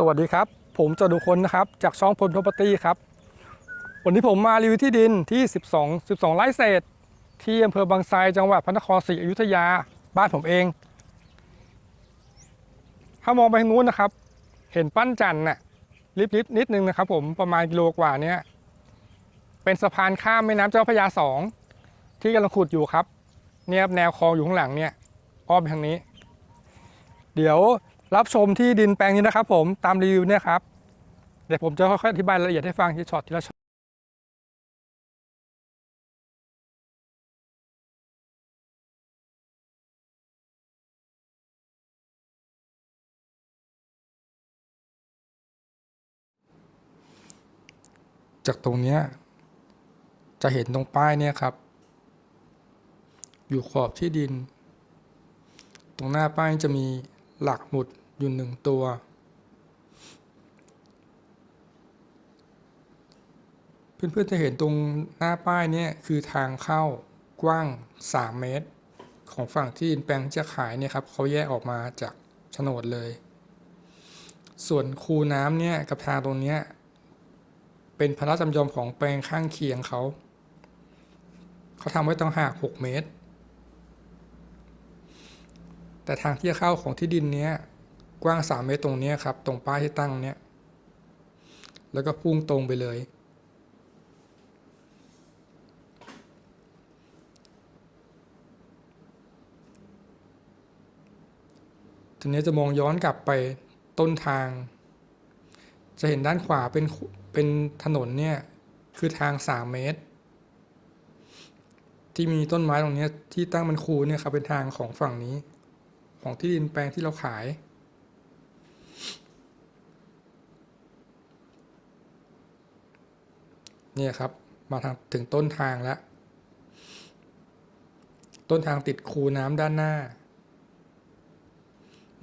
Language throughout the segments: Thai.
สวัสดีครับ ผมจดุคนนะครับ จากช่องพล property ครับ วันนี้ผมมารีวิวที่ดินที่ 12 12 ไร่เศษ ที่อำเภอบางไทรจังหวัดพระนครศรีอยุธยาบ้านผมเอง ถ้ามองไปทางนู้นนะครับ เห็นปั้นจันทร์น่ะริบๆนิดนึงนะครับผมประมาณกิโลกว่าเนี้ยเป็นสะพานข้ามแม่น้ำเจ้าพระยาสองที่กำลังขุดอยู่ครับ เนี่ยบแนวคลองอยู่ข้างหลังเนี่ยอ้อมไปทางนี้ เดี๋ยว รับชมที่ดินแปลงนี้นะครับ ผมตามรีวิวเนี่ยครับเดี๋ยวผมจะค่อยๆอธิบายรายละเอียดให้ฟังทีช็อตทีละช็อตจากตรงเนี้ยจะเห็นตรงป้ายเนี่ยครับ อยู่ขอบที่ดิน ตรงหน้าป้ายจะมี หลักหมุดอยู่หนึ่งตัว เพื่อนๆจะเห็นตรงหน้าป้ายเนี่ยคือทางเข้ากว้าง 3 เมตร ของฝั่งที่ดินแปลงจะขายเนี่ยครับเขาแยกออกมาจากโฉนดเลย ส่วนคูน้ำเนี่ยกับทางตรงเนี้ยเป็นพระราชจำยอมของแปลงข้างเคียงเขา เขาทำไว้ต้องหาก 6 เมตร แต่ทางที่จะเข้าของที่ดินเนี้ยกว้าง 3 เมตรตรงเนี้ยครับ ตรงป้ายที่ตั้งเนี้ยแล้วก็พุ่งตรงไปเลย ทีนี้จะมองย้อนกลับไปต้นทาง จะเห็นด้านขวาเป็นเป็นถนนเนี่ยคือทาง 3 เมตร ที่มีต้นไม้ตรงนี้ที่ตั้งเป็นคูเนี่ยครับเป็นทางของฝั่งนี้ ของที่ดินแปลงที่เราขาย เนี่ยครับมาทางถึงต้นทางแล้ว ต้นทางติดคูน้ำด้านหน้า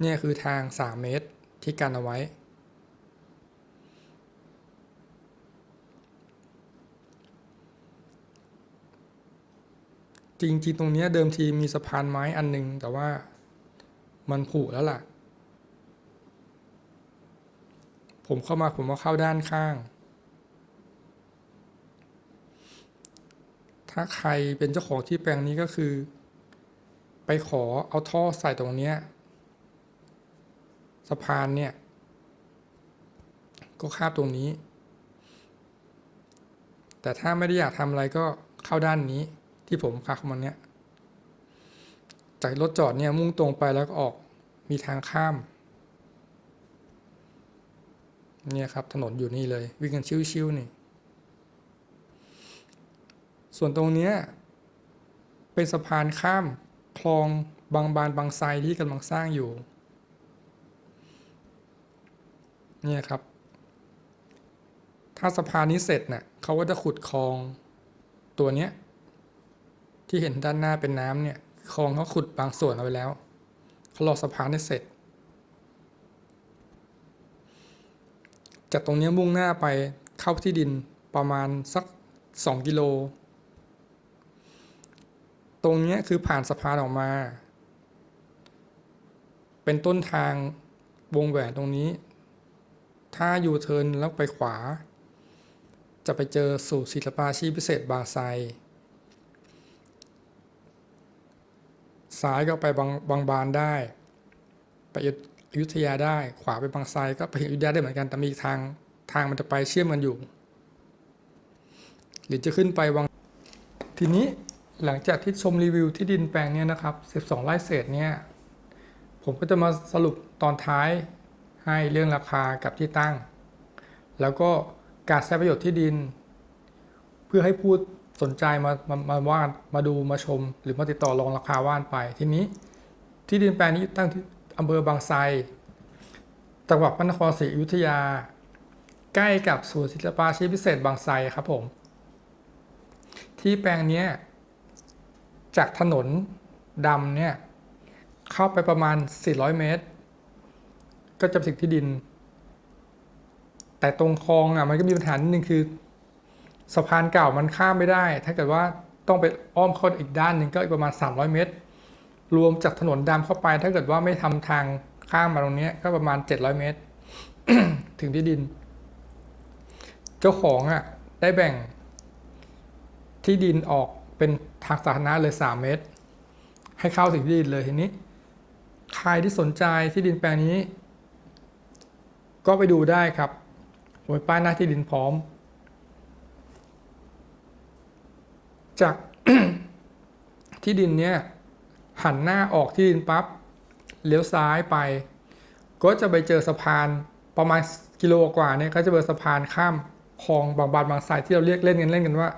เนี่ยคือทาง 3 เมตรที่กันเอาไว้ จริงๆ ตรงเนี้ยเดิมทีมีสะพานไม้อันหนึง แต่ว่า มันผุแล้วล่ะ ผมเข้ามาผมว่าเข้าด้านข้าง ถ้าใครเป็นเจ้าของที่แปลงนี้ก็คือ ไปขอเอาท่อใส่ตรงเนี้ยสะพานเนี่ย ก็คาบตรงนี้ แต่ถ้าไม่ได้อยากทำอะไรก็เข้าด้านนี้ที่ผมคาเข้ามาเนี้ย จากรถจอดเนี่ยมุ่งตรงไปแล้วก็ออกมีทางข้ามเนี่ยครับถนนอยู่นี่เลย วิ่งกันชิวๆนี่ ส่วนตรงเนี้ยเป็นสะพานข้ามคลองบางบานบางไทรที่กำลังสร้างอยู่ เนี่ยครับ ถ้าสะพานนี้เสร็จเนะ่ะเขาก็จะขุดคลองตัวเนี้ยที่เห็นด้านหน้าเป็นน้ำเนี่ย คลองเขาขุดบางส่วนเอาไว้แล้วเขารอสะพานให้เสร็จ จากตรงนี้มุ่งหน้าไปเข้าที่ดินประมาณสัก 2 กิโล ตรงนี้คือผ่านสะพานออกมา เป็นต้นทางวงแหวนตรงนี้ ถ้าอยู่เทินแล้วไปขวา จะไปเจอสู่ศิลปาชีพพิเศษบางไทร ซ้ายก็ไปบางบางบานได้ ไปอยุธยาได้ ขวาไปบางไทรก็ไปอยุธยาได้เหมือนกัน แต่มีทางทางมันจะไปเชื่อมกันอยู่ หรือจะขึ้นไปวัง ทีนี้หลังจากที่ชมรีวิวที่ดินแปลงเนี้ยนะครับ 12 ไร่เศษเนี่ย ผมก็จะมาสรุปตอนท้ายให้เรื่องราคากับที่ตั้ง แล้วก็การใช้ประโยชน์ที่ดิน เพื่อให้พูด สนใจมามามาว่านมาดูมาชม หรือมาติดต่อรองราคาว่านไป ทีนี้ที่ดินแปลงนี้ตั้งที่อำเภอบางไทรจังหวัดพระนครศรีอยุธยา ใกล้กับศูนย์ศิลปาชีพพิเศษบางไทรครับผม ที่แปลงนี้จากถนนดำเนี่ยเข้าไปประมาณ 400 เมตร ก็จะถึงที่ดิน แต่ตรงคลองอะมันก็มีปัญหานิดนึงคือ สะพานเก่ามันข้ามไม่ได้ ถ้าเกิดว่าต้องไปอ้อมเข้าอีกด้านหนึ่งก็อีกประมาณ 300 เมตร รวมจากถนนดำเข้าไป ถ้าเกิดว่าไม่ทำทางข้ามมาตรงนี้ก็ประมาณ 700 เมตร ถึงที่ดิน เจ้าของอะได้แบ่ง ที่ดินออกเป็นทางสาธารณะเลยสามเมตร ให้เข้าถึงที่ดินเลยทีนี้ ใครที่สนใจที่ดินแปลงนี้ ก็ไปดูได้ครับผมมีป้ายหน้าที่ดินพร้อม จากที่ดินเนี่ยหันหน้าออกที่ดินปั๊บเลี้ยวซ้ายไป ก็จะไปเจอสะพานประมาณกิโลกว่าเนี่ยก็จะเจอสะพานข้ามคลองบางบานบางสายที่เราเรียกเล่นกันเล่นกันว่า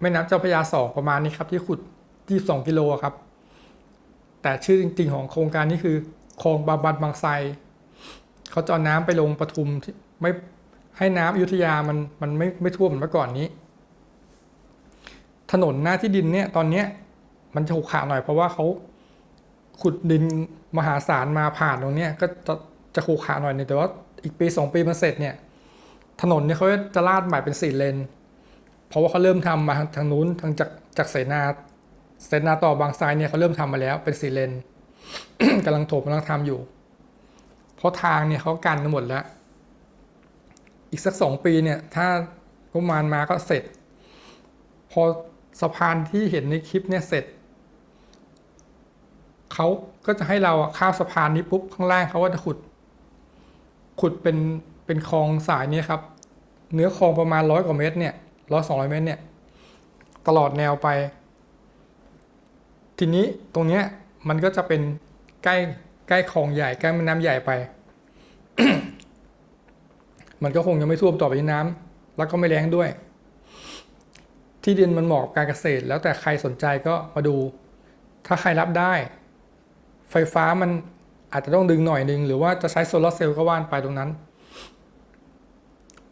แม่น้ำเจ้าพระยาสองประมาณนี้ครับ ที่ขุด22กิโลครับ แต่ชื่อจริง ๆ ของโครงการนี้คือคลองบางบานบางไทรเขาจะเอาน้ำไปลงปทุมที่ไม่ให้น้ำอยุธยามันมันไม่ไม่ท่วมเหมือนเมื่อก่อนนี้ ถนนหน้าที่ดินเนี่ยตอนเนี้ยมันจะขรุขระหน่อยเพราะว่าเขาขุดดินมหาศาลมาผ่านตรงเนี้ยก็จะจะขรุขระหน่อยนึงแต่ว่าอีกปีสองปีมันเสร็จเนี่ยถนนเนี่ยเขาจะลาดใหม่เป็นสี่เลน เพราะว่าเขาเริ่มทำมาทางทางนู้นทางจากจากเสนาเสนาต่อบางไทรเนี่ยเขาเริ่มทำมาแล้วเป็นสี่เลนกำลังถมกำลังทำอยู่ เพราะทางเนี่ยเขากันกันหมดแล้ว อีกสักสองปีเนี่ย ถ้างบประมาณมาก็เสร็จ พอ สะพานที่เห็นในคลิปเนี่ยเสร็จเขาก็จะให้เราข้ามสะพานนี้ปุ๊บข้างล่างเขาก็จะขุด ขุดเป็นเป็นคลองสายเนี้ครับ เนื้อคลองประมาณร้อยกว่าเมตรเนี่ยร้อยสองร้อยเมตรเนี่ย ตลอดแนวไป ทีนี้ตรงเนี้ยมันก็จะเป็นใกล้ใกล้คลองใหญ่ใกล้แม่น้ำใหญ่ไป มันก็คงยังไม่ท่วมต่อไปที่น้ำแล้วก็ไม่แรงด้วย ที่ดินมันเหมาะกับการเกษตร แล้วแต่ใครสนใจก็มาดู ถ้าใครรับได้ ไฟฟ้ามันอาจจะต้องดึงหน่อยนึง หรือว่าจะใช้โซลาร์เซลล์ก็ว่านไปตรงนั้น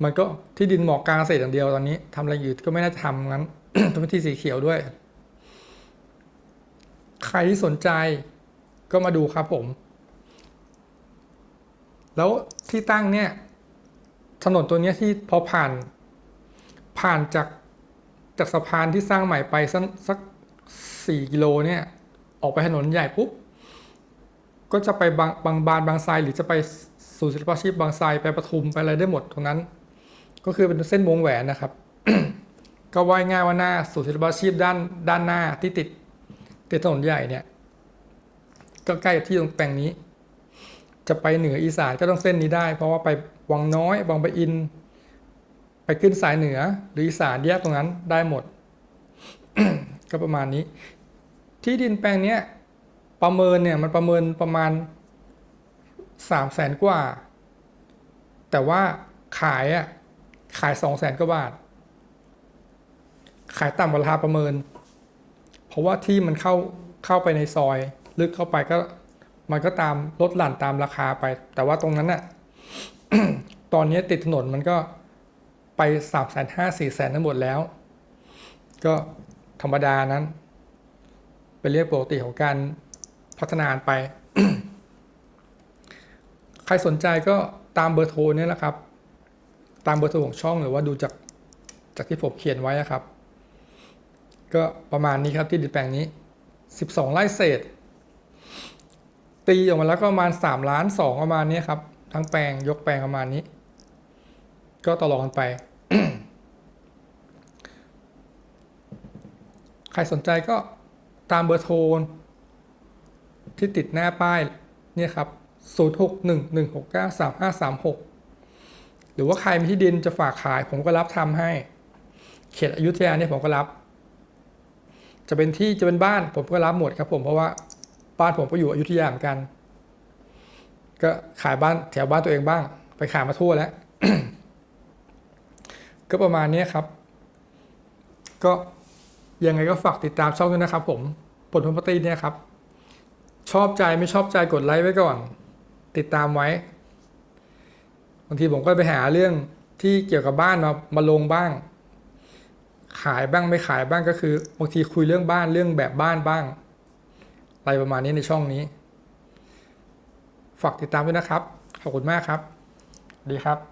มันก็ที่ดินเหมาะการเกษตรอย่างเดียวตอนนี้ทำอะไรอยู่ก็ไม่น่าจะทำงั้นต้องเป็นที่สีเขียวด้วย ใครที่สนใจก็มาดูครับผม แล้วที่ตั้งเนี่ยถนนตัวเนี้ยที่พอผ่านผ่านจาก จากสะพานที่สร้างใหม่ไปสักสักสี่กิโลเนี่ย ออกไปถนนใหญ่ปุ๊บก็จะไปบางบางบานบางไทรหรือจะไปสู่ศิลปาชีพบางไทรไปปทุมไปอะไรได้หมดตรงนั้น ก็คือเป็นเส้นวงแหวนนะครับ ก็ว่ายง่ายว่าหน้าสู่ศิลปาชีพด้านด้านหน้าที่ติดติดถนนใหญ่เนี่ย ก็ใกล้ที่ตรงแปลงนี้ จะไปเหนืออีสานก็ต้องเส้นนี้ได้ เพราะว่าไปวังน้อยวังปะอิน ไปขึ้นสายเหนือหรืออีสานแยกตรงนั้นได้หมด ก็ประมาณนี้ ที่ดินแปลงเนี้ยประเมินเนี่ยมันประเมินประมาณสามแสนกว่า แต่ว่าขายอะขายสองแสนกว่าบาท ขายต่ำกว่าราคาประเมิน เพราะว่าที่มันเข้าเข้าไปในซอย ลึกเข้าไปก็มันก็ตามลดหลั่นตามราคาไป แต่ว่าตรงนั้นน่ะตอนนี้ติดถนนมันก็ ไปสามแสนห้าสี่แสนทั้งหมดแล้ว ก็ธรรมดานั้น เป็นเรื่องปกติของการพัฒนาไป ใครสนใจก็ตามเบอร์โทรนี่แหละครับ ตามเบอร์โทรของช่องหรือว่าดูจากจากที่ผมเขียนไว้อะครับ ก็ประมาณนี้ครับที่ดินแปลงนี้ 12ไร่เศษ ตีออกมาแล้วก็ประมาณ3ล้าน2ประมาณนี้ครับ ทั้งแปลงยกแปลงประมาณนี้ ก็ต่อรองกันไป ใครสนใจก็ตามเบอร์โทรที่ติดหน้าป้ายเนี่ยครับ 0611693536 หรือว่าใครมีที่ดินจะฝากขาย ผมก็รับทำให้ เขตอยุธยาเนี่ยผมก็รับ จะเป็นที่จะเป็นบ้าน ผมก็รับหมดครับผมเพราะว่าบ้านผมก็อยู่อยุธยาเหมือนกัน ก็ขายบ้านแถวบ้านตัวเองบ้าง ไปขายมาทั่วแล้ว ก็ประมาณนี้ครับ ก็ ยังไงก็ฝากติดตามช่องด้วยนะครับผมผลพลปตีเนี่ยครับ ชอบใจไม่ชอบใจกดไลค์ไว้ก่อน ติดตามไว้บางทีผมก็ไปหาเรื่องที่เกี่ยวกับบ้านมามาลงบ้าง ขายบ้างไม่ขายบ้างก็คือบางทีคุยเรื่องบ้านเรื่องแบบบ้านบ้าง อะไรประมาณนี้ในช่องนี้ ฝากติดตามด้วยนะครับ ขอบคุณมากครับ ดีครับ